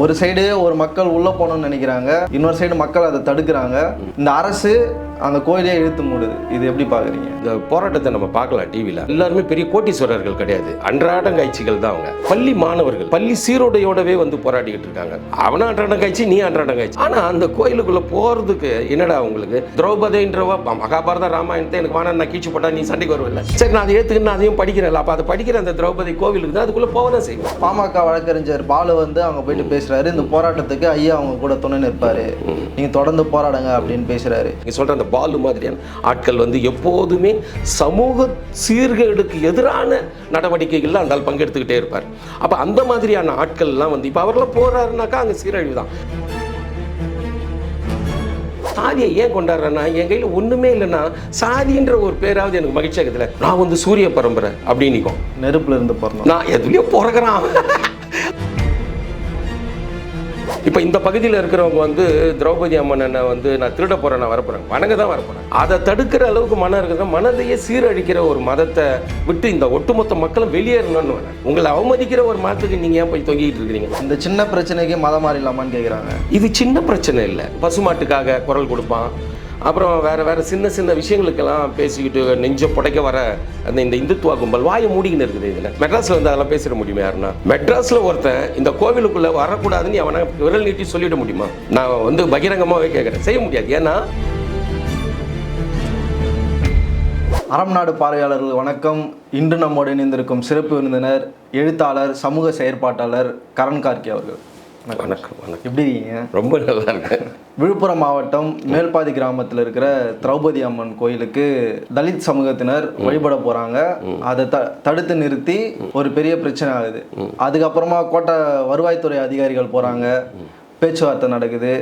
ஒரு சைடு ஒரு மக்கள் உள்ள போகணும்னு நினைக்கிறாங்க. இன்னொரு சைடு மக்கள் அதை தடுக்கிறாங்க. இந்த அரசு அந்த கோயிலே இழுத்து மூடுது. இது எப்படி பாக்குறீங்க இந்த போராட்டத்தை நம்ம பார்க்கலாம் டிவியில் எல்லாருமே பெரிய கோட்டீஸ்வரர்கள் கிடையாது. அன்றாடங்காய்ச்சிகள் தான் அவங்க. பள்ளி மாணவர்கள் பள்ளி சீரோடையோடவே வந்து போராடிக்கிட்டு இருக்காங்க. அவன அன்றாடங்காய்ச்சி நீ அன்றாடங்காய்ச்சி ஆனா அந்த கோயிலுக்குள்ள போறதுக்கு என்னடா உங்களுக்கு திரௌபதின்றவ மகாபாரத ராமாயணத்தை எனக்கு வேணா நான் கீழ்ச்சி போட்டா நீ சண்டைக்கு வருவில்ல? சரி நான் அதை நான் அதையும் படிக்கிறேன் அப்ப அதை படிக்கிற அந்த திரௌபதி கோவிலுக்கு தான் அதுக்குள்ள போக தான் செய்வேன் பாமக வழக்கறிஞர் பாலு வந்து அவங்க போயிட்டு பேசுறாரு. இந்த போராட்டத்துக்கு ஐயா அவங்க கூட துணை நிற்பாரு. நீங்க தொடர்ந்து போராடுங்க அப்படின்னு பேசுறாரு. நீங்க சொல்ற அந்த பாலு மாதிரியான ஆட்கள் வந்து எப்போதுமே சமூக சீர்கேடுக்கு எதிரான நடவடிக்கைகள்ல அந்த பங்கெடுத்துக்கிட்டே இருப்பார். அப்ப அந்த மாதிரியான ஆட்கள்லாம் வந்து இப்ப அவர்லாம் போறாருனாக்கா அங்க சீரழிவு தான் சாதியை ஏன் கொண்டாடுறேன்னா என் கையில் ஒண்ணுமே இல்லைன்னா சாதின்ற ஒரு பேராவது எனக்கு மகிழ்ச்சியாக நான் வந்து சூரிய பரம்பரை அப்படின்னு நெருப்புல இருந்து பிறந்தோம். நான் எதுலயோ பிறகுறான் இப்போ இந்த பகுதியில் இருக்கிறவங்க வந்து திரௌபதி அம்மனை வந்து நான் திருட போறேன் நான் வரப்போறேன். வணங்க தான் வரப்போறேன். அதை தடுக்கிற அளவுக்கு மனம் இருக்குது மனதையே சீரழிக்கிற ஒரு மதத்தை விட்டு இந்த ஒட்டுமொத்த மக்களும் வெளியேறணும்னு வரேன். உங்களை அவமதிக்கிற ஒரு மதத்துக்கு நீங்க ஏன் போய் தொங்கிட்டு இருக்கிறீங்க? இந்த சின்ன பிரச்சனைக்கு மதம் மாறிடலாமான்னு கேக்குறாங்க. இது சின்ன பிரச்சனை இல்லை. பசுமாட்டுக்காக குரல் கொடுப்பான். அப்புறம் வேறு வேறு சின்ன சின்ன விஷயங்களுக்கெல்லாம் பேசிக்கிட்டு நெஞ்ச புடைக்க வர அந்த இந்த இந்துத்துவா கும்பல் வாயை மூடிக்கின்னு இருக்குது இதில். மெட்ராஸில் வந்து அதெல்லாம் பேசிட முடியுமா யாருன்னா? மெட்ராஸில் ஒருத்தன் இந்த கோவிலுக்குள்ளே வரக்கூடாதுன்னு அவனை விரல் நீட்டி சொல்லிட முடியுமா? நான் வந்து பகிரங்கமாகவே கேட்குறேன் செய்ய முடியாது. ஏன்னா அறம் நாடு பார்வையாளர்கள் வணக்கம். இன்று நம்மோடு இணைந்திருக்கும் சிறப்பு விருந்தினர் எழுத்தாளர் சமூக செயற்பாட்டாளர் கரண் கார்கி அவர்கள். வணக்கம். வணக்கம் எப்படி இருக்கீங்க? ரொம்ப நல்லா இருக்கேன் விழுப்புரம் மாவட்டம் மேல்பாதி கிராமத்தில் இருக்கிற திரௌபதி அம்மன் கோயிலுக்கு தலித் சமூகத்தினர் வழிபட போறாங்க. அதை த தடுத்து நிறுத்தி ஒரு பெரிய பிரச்சனை ஆகுது. அதுக்கப்புறமா கோட்டை வருவாய்த்துறை அதிகாரிகள் போறாங்க. பேச்சுவார்த்தை நடக்குது.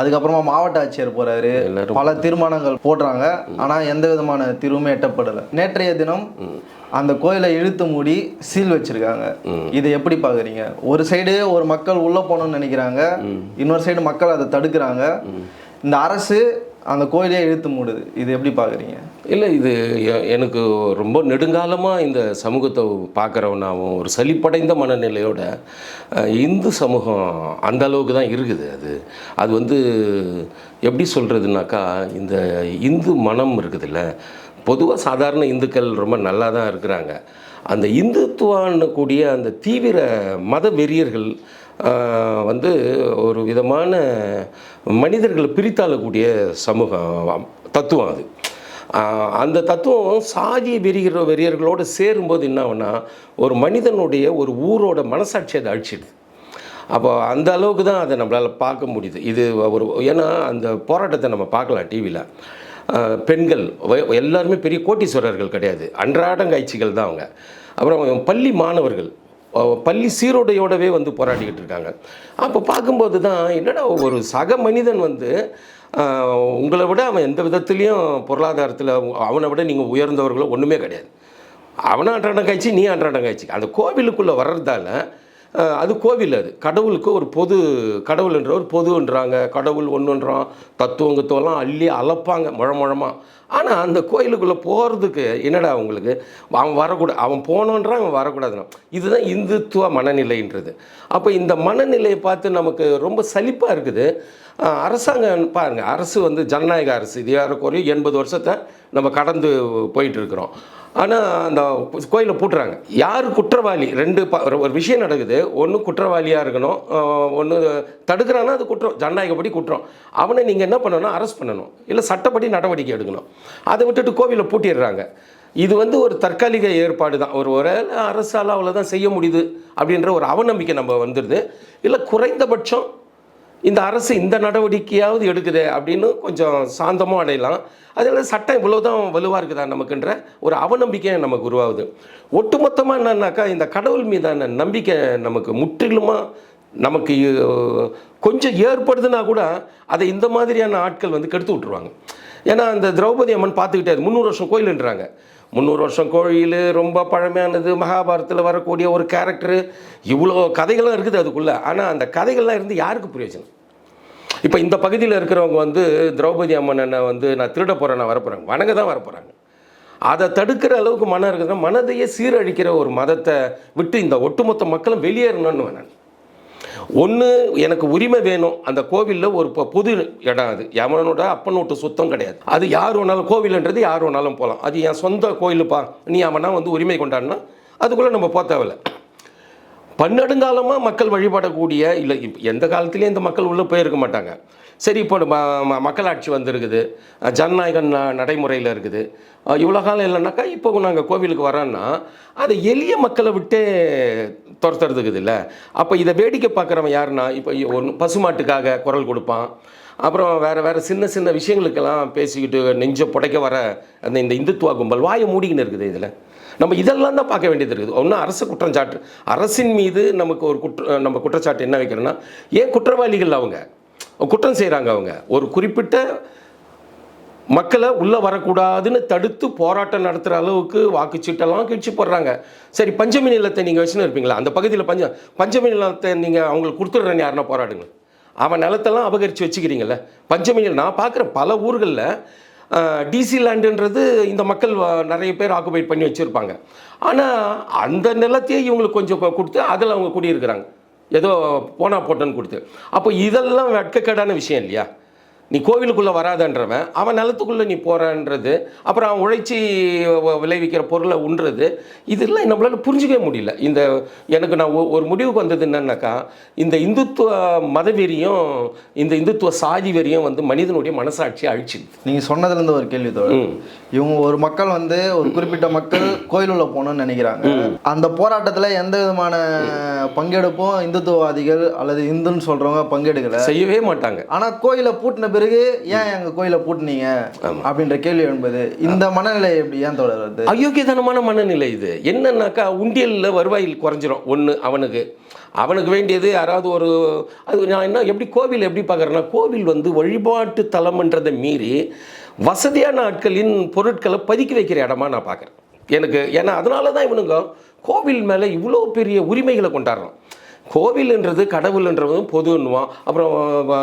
அதுக்கப்புறமா மாவட்ட ஆட்சியர் போறாரு. பல தீர்மானங்கள் போடுறாங்க. ஆனா எந்த விதமான தீர்வுமே எட்டப்படலை. நேற்றைய தினம் அந்த கோயிலை இழுத்து மூடி சீல் வச்சிருக்காங்க. இதை எப்படி பாக்குறீங்க? ஒரு சைடு ஒரு மக்கள் உள்ள போகணும்னு நினைக்கிறாங்க. இன்னொரு சைடு மக்கள் அதை தடுக்கிறாங்க. இந்த அரசு அந்த கோயிலே இழுத்து மூடுது. இது எப்படி பாக்குறீங்க? இல்லை இது எனக்கு ரொம்ப நெடுங்காலமாக இந்த சமூகத்தை பார்க்குறவனாவும் ஒரு சலிப்படைந்த மனநிலையோட இந்து சமூகம் அந்த அளவுக்கு தான் இருக்குது அது. அது வந்து எப்படி சொல்கிறதுனாக்கா இந்த இந்து மனம் இருக்குதுல்ல பொதுவாக சாதாரண இந்துக்கள் ரொம்ப நல்லா தான் இருக்கிறாங்க. அந்த இந்துத்துவான்னு கூடிய அந்த தீவிர மத வெறியர்கள் வந்து ஒரு விதமான மனிதர்களை பிரித்தாளக்கூடிய சமூகம் தத்துவம் அது. அந்த தத்துவம் சாதிய வெறிகிற வெறியர்களோடு சேரும்போது என்ன ஆகும்னா ஒரு மனிதனுடைய ஒரு ஊரோட மனசாட்சி அதை அழிச்சிடுது. அப்போ அந்த அளவுக்கு தான் அதை நம்மளால் பார்க்க முடியுது. இது ஒரு ஏன்னா அந்த போராட்டத்தை நம்ம பார்க்கலாம் டிவியில் பெண்கள் எல்லாருமே பெரிய கோட்டீஸ்வரர்கள் கிடையாது. அன்றாடங்காய்ச்சிகள் தான் அவங்க. அப்புறம் பள்ளி மாணவர்கள் பள்ளி சீரோடையோடவே வந்து போராடிக்கிட்டு இருக்காங்க. அப்போ பார்க்கும்போது தான் என்னடா ஒரு சக மனிதன் வந்து உங்களை விட அவன் எந்த விதத்துலேயும் பொருளாதாரத்தில் அவனை விட நீங்கள் உயர்ந்தவர்களோ ஒன்றுமே கிடையாது. அவனும் அன்றாடம் காய்ச்சி நீ அன்றாடம் காய்ச்சி அந்த கோவிலுக்குள்ளே வர்றதால அது கோவில் அது. கடவுளுக்கு ஒரு பொது கடவுள்ன்ற ஒரு பொதுன்றாங்க கடவுள் ஒன்றுன்றான் தத்துவங்கத்துவெல்லாம் அள்ளி அளப்பாங்க முழமுழமாக ஆனால் அந்த கோயிலுக்குள்ளே போகிறதுக்கு என்னடா அவங்களுக்கு அவன் வரக்கூடாது அவன் போனோன்றான் அவன் வரக்கூடாதுன்னா இதுதான் இந்துத்துவ மனநிலைன்றது. அப்போ இந்த மனநிலையை பார்த்து நமக்கு ரொம்ப சலிப்பாக இருக்குது. அரசாங்கம் பாருங்கள் அரசு வந்து ஜனநாயக அரசு இது ஏறக்குறைய எண்பது வருஷத்தை நம்ம கடந்து போயிட்டு இருக்கிறோம். ஆனால் அந்த கோயிலை பூட்டுறாங்க. யார் குற்றவாளி? ரெண்டு ப ஒரு ஒரு விஷயம் நடக்குது. ஒன்று குற்றவாளியாக இருக்கணும் ஒன்று தடுக்கிறான்னா அது குற்றம் ஜனநாயகப்படி குற்றம். அவனை நீங்கள் என்ன பண்ணணும்? அரெஸ்ட் பண்ணணும். இல்லை சட்டப்படி நடவடிக்கை எடுக்கணும். அதை விட்டுட்டு கோவிலை பூட்டிடுறாங்க. இது வந்து ஒரு தற்காலிக ஏற்பாடு தான். ஒரு ஒரு அரசால் அவ்வளோதான் செய்ய முடியுது அப்படின்ற ஒரு அவநம்பிக்கை நம்ம வந்துடுது இல்லை குறைந்தபட்சம் இந்த அரசு இந்த நடவடிக்கையாவது எடுக்குதே அப்படின்னு கொஞ்சம் சாந்தமும் அடையலாம். அதில் சட்டம் இவ்வளோதான் வலுவாக இருக்குதா நமக்குன்ற ஒரு அவநம்பிக்கை நமக்கு உருவாகுது. ஒட்டுமொத்தமாக என்னன்னாக்கா இந்த கடவுள் மீதான நம்பிக்கை நமக்கு முற்றிலுமாக நமக்கு கொஞ்சம் ஏற்படுதுன்னா கூட அதை இந்த மாதிரியான ஆட்கள் வந்து கெடுத்து விட்ருவாங்க ஏன்னா அந்த திரௌபதி அம்மன் பார்த்துக்கிட்டே முந்நூறு வருஷம் கோயிலுன்றாங்க. முந்நூறு வருஷம் கோயில் ரொம்ப பழமையானது மகாபாரதத்தில் வரக்கூடிய ஒரு கேரக்டரு இவ்வளோ கதைகள்லாம் இருக்குது அதுக்குள்ளே. ஆனால் அந்த கதைகள்லாம் இருந்து யாருக்கு பிரயோஜனம்? இப்போ இந்த பகுதியில் இருக்கிறவங்க வந்து திரௌபதி அம்மனை வந்து நான் திருட போகிறேன் நான் வரப்போகிறேன் வணங்க தான் வரப்போகிறாங்க அதை தடுக்கிற அளவுக்கு மனம் இருக்குதுன்னா மனதையே சீரழிக்கிற ஒரு மதத்தை விட்டு இந்த ஒட்டுமொத்த மக்களும் வெளியேறணும்னு நான் ஒன்று எனக்கு உரிமை வேணும். அந்த கோவிலில் ஒரு புது இடம் அது. எவனோட அப்பனோட சுத்தம் கிடையாது. அது யார் வேணாலும் கோவில்ன்றது யார் வேணாலும் போகலாம் அது என் சொந்த கோயிலுப்பா நீ அவனா வந்து உரிமை கொண்டாடினா அதுக்குள்ளே நம்ம போக தேவையில்ல. பன்னெடுங்காலமாக மக்கள் வழிபடக்கூடிய இல்லை எந்த காலத்துலேயும் இந்த மக்கள் உள்ளே போயிருக்க மாட்டாங்க. சரி இப்போ ம- மக்களாட்சி வந்திருக்குது. ஜனநாயகம் ந- நடைமுறையில் இருக்குது. இவ்வளோ காலம் இல்லைனாக்கா இப்போ நாங்கள் கோவிலுக்கு வரோன்னா அதை எளிய மக்களை விட்டே துரத்துறதுக்குது இல்லை. அப்போ இதை வேடிக்கை பார்க்குறவன் யாருன்னா இப்போ ஒன்று பசுமாட்டுக்காக குரல் கொடுப்பான். அப்புறம் வேறு வேறு சின்ன சின்ன விஷயங்களுக்கெல்லாம் பேசிக்கிட்டு நெஞ்ச புடைக்க வர அந்த இந்த இந்துத்துவ கும்பல் வாயை மூடிக்கின்னு இருக்குது இதில். நம்ம இதெல்லாம் தான் பார்க்க வேண்டியது இருக்குது. ஒன்றும் அரசு குற்றஞ்சாட்டு. அரசின் மீது நமக்கு ஒரு குற்ற நம்ம குற்றச்சாட்டு என்ன வைக்கிறோன்னா ஏன் குற்றவாளிகள் அவங்க? குற்றம் செய்கிறாங்க அவங்க. ஒரு குறிப்பிட்ட மக்களை உள்ளே வரக்கூடாதுன்னு தடுத்து போராட்டம் நடத்துகிற அளவுக்கு வாக்குச்சீட்டெல்லாம் கிழிச்சு போடுறாங்க. சரி பஞ்சமி நிலத்தை நீங்கள் வச்சுன்னு இருப்பீங்களா? அந்த பகுதியில் பஞ்ச பஞ்சமி நிலத்தை நீங்கள் அவங்களுக்கு கொடுத்துட்றேன்னு யாருன்னா போராடுங்க. அவன் நிலத்தெல்லாம் அபகரித்து வச்சுக்கிறீங்களே பஞ்சமி நிலம் நான் பார்க்குறேன் பல ஊர்களில் டிசி லேண்டுன்றது இந்த மக்கள் வ- நிறைய பேர் ஆக்குபைட் பண்ணி வச்சுருப்பாங்க. ஆனால் அந்த நிலத்தையே இவங்களுக்கு கொஞ்சம் கொடுத்து அதில் அவங்க குடியிருக்கிறாங்க. ஏதோ போனா போட்டோன்னு கொடுத்து. அப்போ இதெல்லாம் வெட்கக்கேடான விஷயம் இல்லையா? நீ கோவிலுக்குள்ளே வராதன்றவன் அவன் நிலத்துக்குள்ளே நீ போகிறன்றது அப்புறம் அவன் உழைச்சி விளைவிக்கிற பொருளை உண்றது இதெல்லாம் நம்மளால புரிஞ்சிக்கவே முடியல. இந்த எனக்கு நான் ஒரு முடிவுக்கு வந்தது என்னன்னாக்கா இந்த இந்துத்துவ மதவெறியும் இந்த இந்துத்துவ சாதி வெறியும் வந்து மனிதனுடைய மனசாட்சியை அழிச்சிடுது நீங்கள் சொன்னதுலேருந்து ஒரு கேள்வி தோழர். இவங்க ஒரு மக்கள் வந்து ஒரு குறிப்பிட்ட மக்கள் கோயிலுள்ள போகணும்னு நினைக்கிறாங்க. அந்த போராட்டத்தில் எந்த விதமான பங்கெடுப்பும் இந்துத்துவவாதிகள் அல்லது இந்துன்னு சொல்கிறவங்க பங்கெடுக்கல. செய்யவே மாட்டாங்க. ஆனால் கோயிலை பூட்டின பிறகு ஏன் எங்கள் கோயிலை பூட்டினீங்க அப்படின்ற கேள்வி என்பது இந்த மனநிலை எப்படி ஏன் தோழர் வருது அயோக்கியதனமான மனநிலை இது. என்னன்னாக்கா உண்டியலில் வருவாயில் குறைஞ்சிரும். ஒன்று அவனுக்கு. அவனுக்கு வேண்டியது யாராவது ஒரு அது நான் என்ன எப்படி கோவில் எப்படி பார்க்குறேன்னா கோவில் வந்து வழிபாட்டு தலம்ன்றதை மீறி வசதியான ஆட்களின் பொருட்களை பதுக்கி வைக்கிற இடமா நான் பார்க்குறேன். எனக்கு ஏன்னா அதனால தான் இவனுங்க கோவில் மேலே இவ்வளோ பெரிய உரிமைகளை கொண்டாடுறான். கோவில்ன்றது கடவுள்ன்றதும் பொதுன்னுவான். அப்புறம்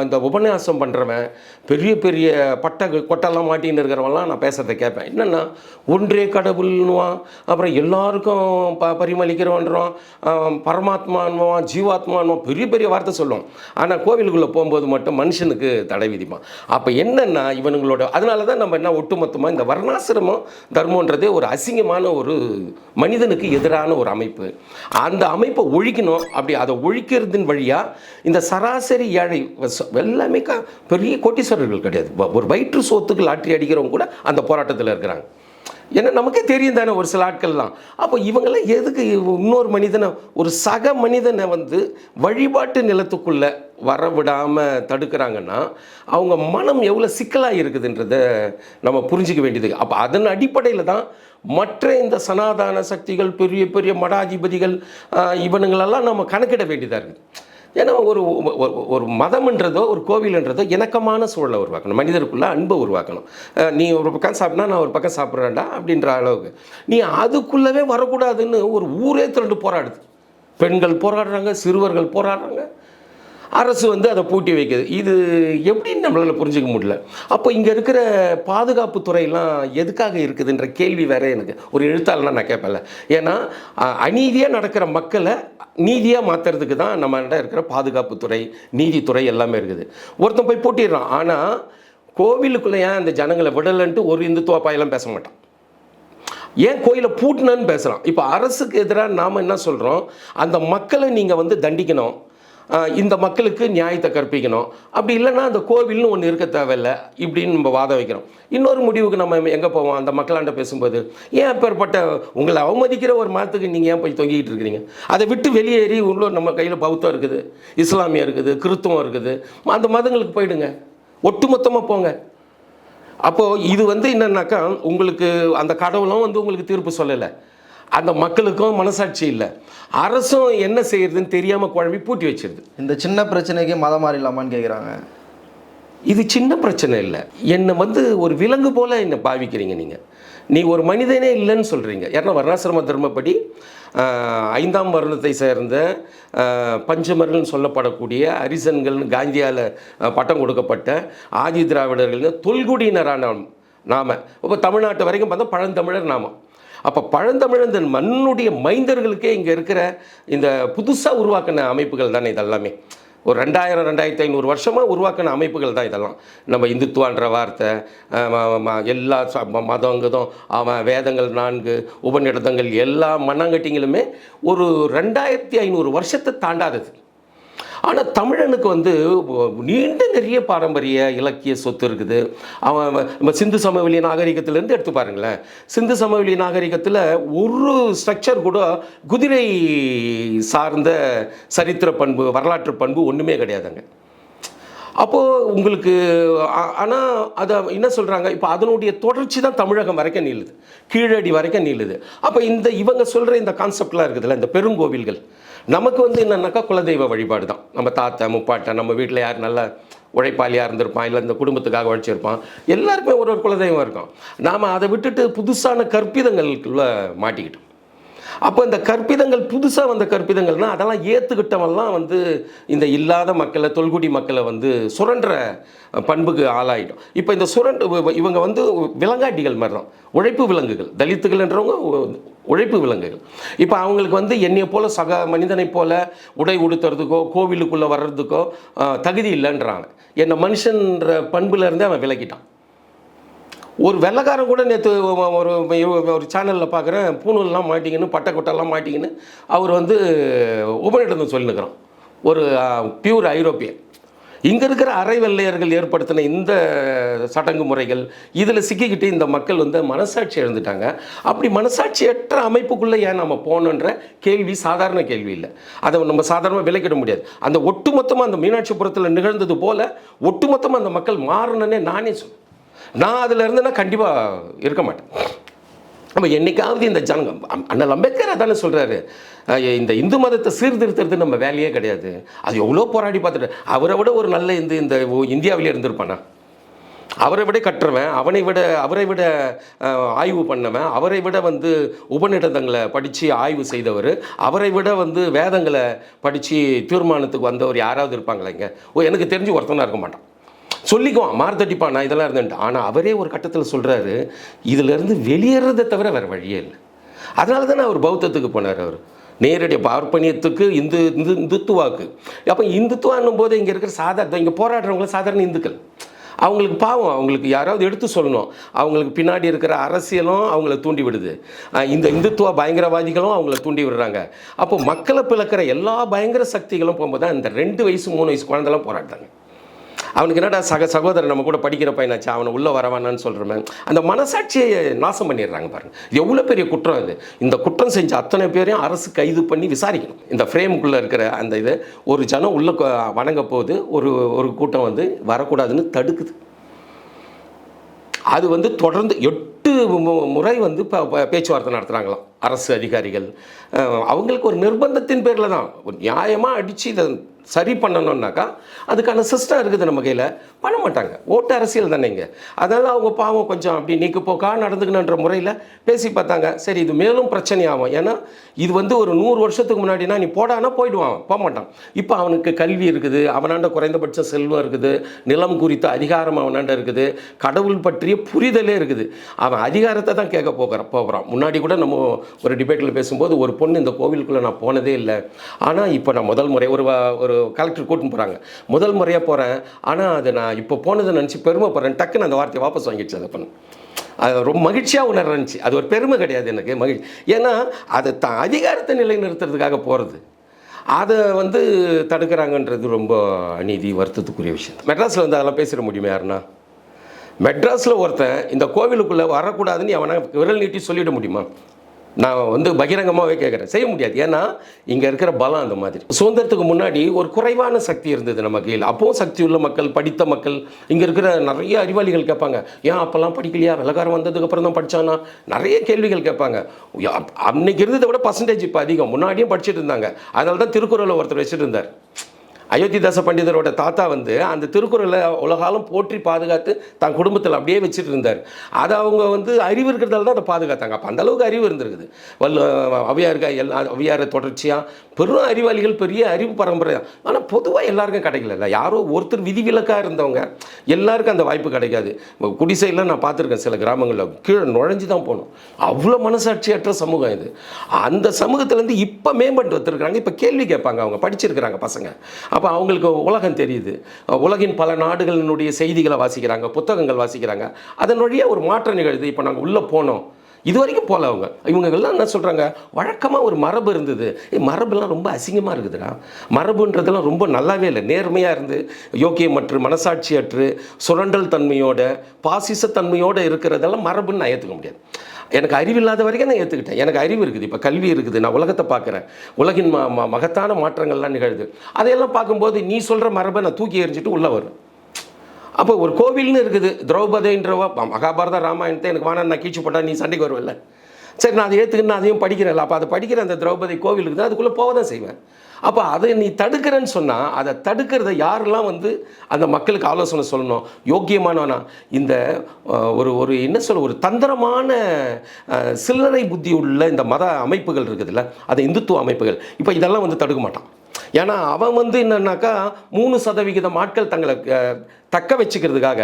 இந்த உபன்யாசம் பண்ணுறவன் பெரிய பெரிய பட்டை கொட்டெல்லாம் மாட்டின்னு இருக்கிறவன்லாம் நான் பேசுகிறத கேட்பேன். என்னென்னா ஒன்றே கடவுள்னுவான் அப்புறம் எல்லாருக்கும் ப பரிமளிக்கிறவன்றான். பரமாத்மான்வான் பரமாத்மான்னுவான் ஜீவாத்மான்னுவான் பெரிய பெரிய வார்த்தை சொல்லுவான் ஆனால் கோவிலுக்குள்ளே போகும்போது மட்டும் மனுஷனுக்கு தடை விதிப்பான். அப்போ என்னென்னா இவனுங்களோட அதனால தான் நம்ம என்ன ஒட்டுமொத்தமாக இந்த வர்ணாசிரமம் தர்மன்றதே ஒரு அசிங்கமான ஒரு மனிதனுக்கு எதிரான ஒரு அமைப்பு. அந்த அமைப்பை ஒழிக்கணும். அப்படி அதை ஒழிக்கிறதின் வழியாக இந்த சராசரி ஏழை எல்லாமே க பெரிய கோட்டீஸ்வரர்கள் கிடையாது. வ- ஒரு வயிற்று சோத்துக்கு ஆற்றி அடிக்கிறவங்க கூட அந்த போராட்டத்தில் இருக்கிறாங்க. ஏன்னா நமக்கே தெரியும் தானே ஒரு சில ஆட்கள்லாம். அப்போ இவங்கெல்லாம் எதுக்கு இன்னொரு மனிதனை ஒரு சக மனிதனை வந்து வழிபாட்டு நிலத்துக்குள்ளே வர விடாமல் தடுக்கிறாங்கன்னா அவங்க மனம் எவ்வளோ சிக்கலாக இருக்குதுன்றத நம்ம புரிஞ்சிக்க வேண்டியது. அப்போ அதன் அடிப்படையில் தான் மற்ற இந்த சனாதான சக்திகள் பெரிய பெரிய மடாதிபதிகள் இவனுங்களெல்லாம் நம்ம கணக்கிட வேண்டியதாக இருக்குது ஏன்னா ஒரு ஒரு- மதம்ன்றதோ ஒரு கோவில்ன்றதோ இணக்கமான சூழலை உருவாக்கணும். மனிதருக்குள்ளே அன்பை உருவாக்கணும். நீ ஒரு பக்கம் சாப்பிட்னா நான் ஒரு பக்கம் சாப்பிட்றேன்டா அப்படின்ற அளவுக்கு. நீ அதுக்குள்ளவே வரக்கூடாதுன்னு ஒரு ஊரே திரண்டு போராடுது. பெண்கள் போராடுறாங்க சிறுவர்கள் போராடுறாங்க. அரசு வந்து அதை பூட்டி வைக்குது. இது எப்படின்னு நம்மளால் புரிஞ்சுக்க முடியல. அப்போ இங்கே இருக்கிற பாதுகாப்பு துறையெல்லாம் எதுக்காக இருக்குதுன்ற கேள்வி வேற எனக்கு. ஒரு எழுத்தாளனா நான் கேட்பேன்ல ஏன்னா அநீதியாக நடக்கிற மக்களை நீதியாக மாற்றுறதுக்கு தான் நம்மகிட்ட இருக்கிற பாதுகாப்பு துறை நீதித்துறை எல்லாமே இருக்குது. ஒருத்தன் போய் பூட்டிடுறான். ஆனால் கோவிலுக்குள்ளே ஏன் அந்த ஜனங்களை விடலைன்ட்டு ஒரு இந்துத்துவ பாயெல்லாம் பேச மாட்டான். ஏன் கோயிலை பூட்டினான்னு பேசுகிறான் இப்போ அரசுக்கு எதிராக நாம் என்ன சொல்கிறோம் அந்த மக்களை நீங்கள் வந்து தண்டிக்கணும். இந்த மக்களுக்கு நியாயத்தை கற்பிக்கணும். அப்படி இல்லைன்னா அந்த கோவில்னு ஒன்று இருக்க தேவையில்லை இப்படின்னு நம்ம வாதம் வைக்கிறோம். இன்னொரு முடிவுக்கு நம்ம எங்கே போவோம்? அந்த மக்களாண்ட பேசும்போது ஏன் அப்பேற்பட்ட உங்களை அவமதிக்கிற ஒரு மதத்துக்கு நீங்கள் ஏன் போய் தொங்கிக்கிட்டு இருக்கிறீங்க? அதை விட்டு வெளியேறி உங்களோட நம்ம கையில் பௌத்தம் இருக்குது இஸ்லாமியம் இருக்குது கிறித்துவம் இருக்குது. அந்த மதங்களுக்கு போயிடுங்க. ஒட்டுமொத்தமாக போங்க. அப்போது இது வந்து என்னன்னாக்கா உங்களுக்கு அந்த கடவுளும் வந்து உங்களுக்கு தீர்ப்பு சொல்லலை. அந்த மக்களுக்கும் மனசாட்சி இல்லை. அரசும் என்ன செய்யறதுன்னு தெரியாமல் குழம்பி பூட்டி வச்சிருது. இந்த சின்ன பிரச்சனைக்கு மதம் மாறிடலாமான்னு கேட்குறாங்க இது சின்ன பிரச்சனை இல்லை. என்னை வந்து ஒரு விலங்கு போல என்னை பாவிக்கிறீங்க நீங்கள் நீ ஒரு மனிதனே இல்லைன்னு சொல்கிறீங்க ஏன்னா வர்ணாசிரம தர்மப்படி ஐந்தாம் வருணத்தை சேர்ந்த பஞ்சமர்கள்னு சொல்லப்படக்கூடிய அரிசன்கள்னு காந்தியால் பட்டம் கொடுக்கப்பட்ட ஆதி திராவிடர்கள்னு தொல்குடியினரான நாம. இப்போ தமிழ்நாட்டு வரைக்கும் பார்த்தா பழந்தமிழர் நாமம். அப்போ பழந்தமிழ் மண்ணுடைய மைந்தர்களுக்கே இங்கே இருக்கிற இந்த புதுசாக உருவாக்கின அமைப்புகள் தானே இதெல்லாமே. ஒரு ரெண்டாயிரம் ரெண்டாயிரத்தி ஐநூறு வருஷமாக உருவாக்கின அமைப்புகள் தான் இதெல்லாம். நம்ம இந்துத்துவான்ற வார்த்தை எல்லா ச- மதம் அவன் வேதங்கள் நான்கு உபநிடதங்கள் எல்லா மண்ணாங்கட்டிங்களுமே ஒரு ரெண்டாயிரத்தி ஐநூறு வருஷத்தை தாண்டாதது. ஆனால் தமிழனுக்கு வந்து நீண்ட நிறைய பாரம்பரிய இலக்கிய சொத்து இருக்குது. அவன் நம்ம சிந்து சமவெளி நாகரிகத்திலேருந்து எடுத்து பாருங்களேன். சிந்து சமவெளி நாகரிகத்தில் ஒரு ஸ்ட்ரக்சர் கூட குதிரை சார்ந்த சரித்திர பண்பு வரலாற்று பண்பு ஒன்றுமே கிடையாதுங்க. அப்போது உங்களுக்கு ஆனால் அதை என்ன சொல்கிறாங்க இப்போ அதனுடைய தொடர்ச்சி தான் தமிழகம் வரைக்கும் நீளுது. கீழடி வரைக்கும் நீளுது. அப்போ இந்த இவங்க சொல்கிற இந்த கான்செப்ட்லாம் இருக்குதுல்ல இந்த பெருங்கோவில்கள். நமக்கு வந்து என்னன்னாக்கா குலதெய்வ வழிபாடு தான். நம்ம தாத்தா முப்பாட்டை நம்ம வீட்டில் யார் நல்ல உழைப்பாளியாக இருந்திருப்பான் இல்லை இந்த குடும்பத்துக்காக உழைச்சிருப்பான் எல்லாருக்குமே ஒரு ஒரு குலதெய்வம் இருக்கும். நாம் அதை விட்டுட்டு புதுசான கற்பிதங்களுக்குள்ளே மாட்டிக்கிட்டோம். அப்போ இந்த கற்பிதங்கள் புதுசாக வந்த கற்பிதங்கள்னால் அதெல்லாம் ஏற்றுக்கிட்டவெல்லாம் வந்து இந்த இல்லாத மக்களை தொல்குடி மக்களை வந்து சுரண்டுற பண்புக்கு ஆளாயிடும் இப்போ இந்த சுரண்டு இவங்க வந்து விலங்காட்டிகள் மாதிரி தான் உழைப்பு விலங்குகள் தலித்துகள்ன்றவங்க உழைப்பு விலங்குகள். இப்போ அவங்களுக்கு வந்து என்னைய போல் சக மனிதனைப் போல உடை உடுத்துறதுக்கோ கோவிலுக்குள்ளே வர்றதுக்கோ தகுதி இல்லைன்றாங்க. என்னை மனுஷன்ற பண்புலேருந்தே அவன் விலகிட்டான். ஒரு வெள்ளக்காரன் கூட நேற்று ஒரு ஒரு சேனலில் பார்க்குறேன் பூணூல்லாம் மாட்டிக்கின்னு பட்டை கொட்டெல்லாம் மாட்டிக்கின்னு அவர் வந்து உபநிடதம் சொல்லினுக்கிறான். ஒரு பியூர் ஐரோப்பியன். இங்கே இருக்கிற அரை வெள்ளையர்கள் ஏற்படுத்தின இந்த சடங்கு முறைகள் இதில் சிக்கிக்கிட்டு இந்த மக்கள் வந்து மனசாட்சி எழுந்துட்டாங்க அப்படி மனசாட்சியற்ற அமைப்புக்குள்ளே ஏன் நம்ம போகணுன்ற கேள்வி சாதாரண கேள்வி இல்லை. அதை நம்ம சாதாரணமாக விலைக்கிட முடியாது. அந்த ஒட்டுமொத்தமாக அந்த மீனாட்சிபுரத்தில் நிகழ்ந்தது போல் ஒட்டுமொத்தமாக அந்த மக்கள் மாறணுன்னே நானே சொல்லுவேன் நான் அதில் இருந்தேன்னா கண்டிப்பாக இருக்க மாட்டேன். நம்ம என்னைக்காவது இந்த ஜனங்கம் அண்ணல் அம்பேத்கர் அதானே சொல்கிறாரு இந்த இந்து மதத்தை சீர்திருத்துறது நம்ம வேலையே கிடையாது. அது எவ்வளோ போராடி பார்த்துட்டு அவரை விட ஒரு நல்ல இந்த இந்த இந்தியாவிலே இருந்திருப்பானா? அவரை விட கட்டுறவன் அவனை விட அவரை விட ஆய்வு பண்ணவன் அவரை விட வந்து உபநிடதங்களை படித்து ஆய்வு செய்தவர் அவரை விட வந்து வேதங்களை படித்து தீர்மானத்துக்கு வந்தவர் யாராவது இருப்பாங்களேங்க ஓ எனக்கு தெரிஞ்சு ஒருத்தனாக இருக்க மாட்டான். சொல்லிக்குவான் மார்த்தட்டிப்பான் நான் இதெல்லாம் இருந்தேன்ட்டு. ஆனால் அவரே ஒரு கட்டத்தில் சொல்கிறாரு இதிலேருந்து வெளியேறதை தவிர வேறு வழியே இல்லை. அதனால தானே அவர் பௌத்தத்துக்கு போனார் அவர். நேரடியாக பார்ப்பனியத்துக்கு இந்து இந்து இந்துத்துவாக்கு. அப்போ இந்துத்துவான்னும் போது இங்கே இருக்கிற சாதாரண இங்கே போராடுறவங்களும் சாதாரண இந்துக்கள். அவங்களுக்கு பாவம் அவங்களுக்கு யாராவது எடுத்து சொல்லணும். அவங்களுக்கு பின்னாடி இருக்கிற அரசியலும் அவங்கள தூண்டி விடுது. இந்த இந்துத்துவ பயங்கரவாதிகளும் அவங்கள தூண்டி விடுறாங்க. அப்போ மக்களை பிளக்கிற எல்லா பயங்கர சக்திகளும் போகும்போது தான் இந்த ரெண்டு வயசு மூணு வயசு குழந்தைலாம் போராடுறாங்க. அவனுக்கு என்னடா சக சகோதரன் நம்ம கூட படிக்கிற பையனாச்சு அவனை உள்ளே வரவானான்னு சொல்கிறோமே அந்த மனசாட்சியை நாசம் பண்ணிடுறாங்க பாருங்கள் எவ்வளோ பெரிய குற்றம் இது? இந்த குற்றம் செஞ்ச அத்தனை பேரையும் அரசு கைது பண்ணி விசாரிக்கணும். இந்த ஃப்ரேமுக்குள்ளே இருக்கிற அந்த இது ஒரு ஜனம் உள்ளே வணங்க போது ஒரு ஒரு கூட்டம் வந்து வரக்கூடாதுன்னு தடுக்குது. அது வந்து தொடர்ந்து எட்டு மு- முறை வந்து இப்போ பேச்சுவார்த்தை நடத்துகிறாங்களாம் அரசு அதிகாரிகள். அவங்களுக்கு ஒரு நிர்பந்தத்தின் பேரில் தான். ஒரு நியாயமாக அடித்து இதை சரி பண்ணணும்னாக்கா அதுக்கான சிஸ்டம் இருக்குது நம்ம கையில். பண்ண மாட்டாங்க. ஓட்டு அரசியல் தானேங்க அதனால் அவங்க பாவம் கொஞ்சம் அப்படி நீக்கு போக்கா நடந்துக்கணுன்ற முறையில் பேசி பார்த்தாங்க. சரி இது மேலும் பிரச்சனை ஆகும் ஏன்னா இது வந்து ஒரு நூறு வருஷத்துக்கு முன்னாடினா நீ போடானா போயிடுவான். போக மாட்டான் இப்போ அவனுக்கு கல்வி இருக்குது. அவனாண்ட குறைந்தபட்ச செல்வம் இருக்குது. நிலம் குறித்த அதிகாரம் அவனாண்ட இருக்குது. கடவுள் பற்றிய புரிதலே இருக்குது. அவன் அதிகாரத்தை தான் கேட்க போகிறான் போகிறான். முன்னாடி கூட நம்ம ஒரு டிபேட்டில் பேசும்போது ஒரு பொண்ணு இந்த கோவிலுக்குள்ளே நான் போனதே இல்லை. ஆனால் இப்போ நான் முதல் முறை ஒரு ஒரு கலெக்டர் கூட்டின்னு போகிறாங்க முதல் முறையாக போகிறேன் ஆனால் அது நான் இப்போ போனதை நினச்சி பெருமைப்படுறேன் டக்குன்னு அந்த வார்த்தையை வாபஸ் வாங்கிடுச்சு அதை பொண்ணு அது ரொம்ப மகிழ்ச்சியாக உணர்ந்துச்சு அது ஒரு பெருமை கிடையாது எனக்கு. மகிழ்ச்சி. ஏன்னா அதை தான் அதிகாரத்தை நிலைநிறுத்துறதுக்காக போகிறது அதை வந்து தடுக்கிறாங்கன்றது ரொம்ப அநீதி வருத்தத்துக்குரிய விஷயம். மெட்ராஸில் வந்து அதெல்லாம் பேசிட முடியுமா யாருன்னா? மெட்ராஸில் ஒருத்தன் இந்த கோவிலுக்குள்ளே வரக்கூடாதுன்னு அவனை விரல் நீட்டி சொல்லிட முடியுமா? நான் வந்து பகிரங்கமாகவே கேட்குறேன் செய்ய முடியாது. ஏன்னா இங்கே இருக்கிற பலம் அந்த மாதிரி. சுதந்திரத்துக்கு முன்னாடி ஒரு குறைவான சக்தி இருந்தது நம்ம கையில். அப்போவும் சக்தி உள்ள மக்கள் படித்த மக்கள் இங்கே இருக்கிற நிறைய அறிவாளிகள் கேட்பாங்க. ஏன் அப்போல்லாம் படிக்கலையா? வெள்ளக்காரன் வந்ததுக்கப்புறம் தான் படித்தானா நிறைய கேள்விகள் கேட்பாங்க. அன்னைக்கு இருந்ததை விட பர்சன்டேஜ் இப்போ அதிகம். முன்னாடியும் படிச்சுட்டு இருந்தாங்க. அதனால தான் திருக்குறளை ஒருத்தர் வச்சுட்டு இருந்தார். அயோத்திதாச பண்டிதரோட தாத்தா வந்து அந்த திருக்குறளை உலகாலம் போற்றி பாதுகாத்து தன் குடும்பத்தில் அப்படியே வச்சுட்டு இருந்தார். அதை அவங்க வந்து அறிவு இருக்கிறதால தான் அதை பாதுகாத்தாங்க. அப்போ அந்தளவுக்கு அறிவு இருந்திருக்குது. வல்ல அவையாருக்கு எல்லா அவையாரை தொடர்ச்சியாக பெரும் அறிவாளிகள் பெரிய அறிவு பரம்பரை. ஆனால் பொதுவாக எல்லாருக்கும் கிடைக்கல. யாரோ ஒருத்தர் விதிவிலக்காக இருந்தவங்க எல்லாருக்கும் அந்த வாய்ப்பு கிடைக்காது. குடிசையில் நான் பார்த்துருக்கேன் சில கிராமங்களில். கீழே நுழைஞ்சு தான் போகணும் அவ்வளோ மனசாட்சியற்ற சமூகம் இது. அந்த சமூகத்துலேருந்து இப்போ மேம்பட்டு வந்திருக்கிறாங்க. இப்போ கேள்வி கேட்பாங்க அவங்க படிச்சிருக்கிறாங்க பசங்க. அப்போ அவங்களுக்கு உலகம் தெரியுது. உலகின் பல நாடுகளினுடைய செய்திகளை வாசிக்கிறாங்க புத்தகங்கள் வாசிக்கிறாங்க. அதன் வழியாக ஒரு மாற்றம் நிகழுது. இப்போ நாங்கள் உள்ளே போனோம். இது வரைக்கும் போகல அவங்க. இவங்க எல்லாம் என்ன சொல்கிறாங்க வழக்கமாக ஒரு மரபு இருந்தது. மரபுலாம் ரொம்ப அசிங்கமாக இருக்குதுடா. மரபுன்றதெல்லாம் ரொம்ப நல்லாவே இல்லை. நேர்மையாக இருந்து யோக்கியமற்று மனசாட்சியற்று சுரண்டல் தன்மையோட பாசிச தன்மையோடு இருக்கிறதெல்லாம் மரபுன்னு நான் ஏற்றுக்க முடியாது. எனக்கு அறிவு இல்லாத வரைக்கும் நான் ஏற்றுக்கிட்டேன் எனக்கு அறிவு இருக்குது. இப்போ கல்வி இருக்குது. நான் உலகத்தை பார்க்குறேன். உலகின் ம ம- மகத்தான மாற்றங்கள்லாம் நிகழ்து. அதையெல்லாம் பார்க்கும்போது நீ சொல்கிற மரபை நான் தூக்கி எறிஞ்சிட்டு உள்ளே வரும் அப்போ ஒரு கோவில்னு இருக்குது. திரௌபதின்றவ மகாபாரத ராமாயணத்தை எனக்கு வேணாம் நான் கீழ்ச்சி போட்டால் நீ சண்டைக்கு வருவல்ல. சரி நான் அதை ஏற்றுக்கின்னு நான் அதையும் படிக்கிறேன்ல. அப்போ அதை படிக்கிற அந்த திரௌபதி கோவிலுக்கு தான் அதுக்குள்ளே போக தான் செய்வேன். அப்போ அதை நீ தடுக்கிறேன்னு சொன்னால் அதை தடுக்கிறத யாரெல்லாம் வந்து அந்த மக்களுக்கு ஆலோசனை சொல்லணும்? யோக்கியமானவனா? இந்த ஒரு ஒரு என்ன சொல்ல ஒரு தந்திரமான சில்லறை புத்தி உள்ள இந்த மத அமைப்புகள் இருக்குதுல்ல அது இந்துத்துவ அமைப்புகள். இப்போ இதெல்லாம் வந்து தடுக்க மாட்டான். ஏன்னா அவன் வந்து என்னன்னாக்கா மூணு சதவிகிதம் ஆட்கள் தங்களை தக்க வச்சுக்கிறதுக்காக